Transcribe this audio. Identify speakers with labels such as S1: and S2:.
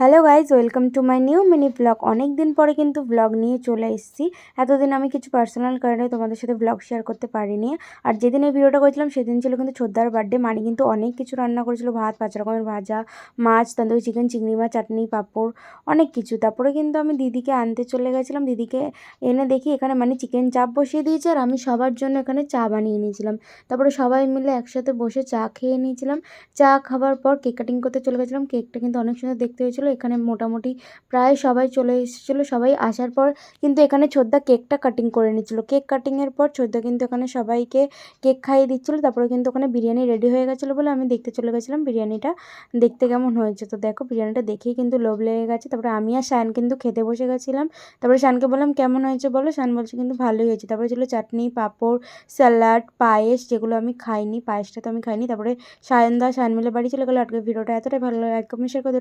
S1: Hello guys welcome to my new mini blog অনেক দিন পরে কিন্তু ব্লগ নিয়ে চলে এসেছি। এতদিন আমি কিছু পার্সোনাল কারণে তোমাদের সাথে ব্লগ শেয়ার করতে পারিনি। আর যেদিন এই ভিডিওটা করেছিলাম, সেদিন ছিল কিন্তু ছোদ্দার বার্থডে মানে কিন্তু অনেক কিছু রান্না করেছিল। ভাত পাঁচ রকমের ভাজা, মাছ, তন্দুরি চিকেন চিংড়ি মাছ, চাটনি, পাঁপড়, অনেক কিছু। তারপরে কিন্তু আমি দিদিকে আনতে চলে গেছিলাম। দিদিকে এনে দেখি এখানে মানে চিকেন চাপ বসিয়ে দিয়েছে আর আমি সবার জন্য এখানে চা বানিয়ে নিয়েছিলাম। তারপরে সবাই মিলে একসাথে বসে চা খেয়ে নিয়েছিলাম। চা খাবার পর কেক কাটিং করতে চলে গেছিলাম। কেকটা কিন্তু অনেক সুন্দর দেখতে হয়েছিল। এখানে মোটামুটি প্রায় সবাই চলে এসেছিল, সবাই আসার পর কিন্তু এখানে ছোদ্দা কেকটা কাটিং করে নিচ্ছিলো কেক কাটিংয়ের পর ছোদ্দা কিন্তু এখানে সবাইকে কেক খাইয়ে দিচ্ছিল, তারপরে কিন্তু ওখানে বিরিয়ানি রেডি হয়ে গেছিল বলে আমি দেখতে চলে গেছিলাম। বিরিয়ানিটা দেখতে কেমন হয়েছে? তো দেখো, বিরিয়ানিটা দেখেই কিন্তু লোভ লেগে গেছে। তারপরে আমি আর শায়ন কিন্তু খেতে বসে গেছিলাম। তারপরে শানকে বললাম, কেমন হয়েছে বলো? শান বলছে, কিন্তু ভালোই হয়েছে। তারপরে ছিল চাটনি, পাঁপড়, স্যালাড, পায়েস, যেগুলো আমি খাইনি, পায়েসটা তো আমি খাইনি। তারপরে সায়ন দা সায়ন মিলে বাড়ি চলে গেলো। আজকে ভিডিওটা এতটাই ভালো লাগে কমেন্ট শেয়ার করে